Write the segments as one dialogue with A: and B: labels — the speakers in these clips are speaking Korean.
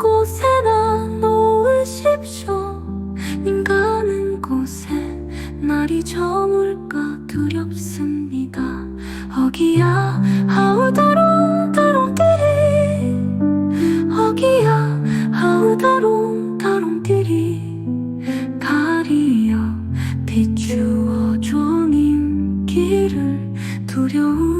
A: 곳에나 놓으십시오. 님 가는 곳에 날이 저물까 두렵습니다. 어기야 아우다롱 다롱길이 어기야 아우다롱 다롱길이 가리어 비추어 종인 길을 두려움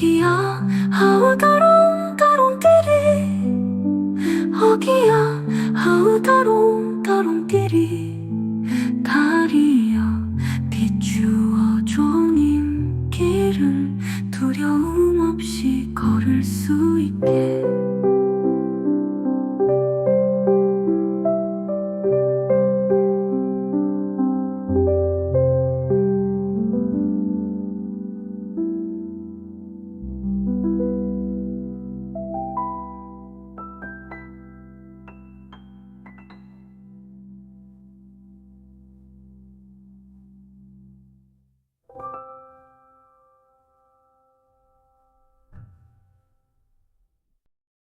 A: 어기야? 하우다롱 다롱 길이 어기야 하우다롱 다롱 길이 가리어 비추어 종인 길을 두려움 없이 걸을 수 있게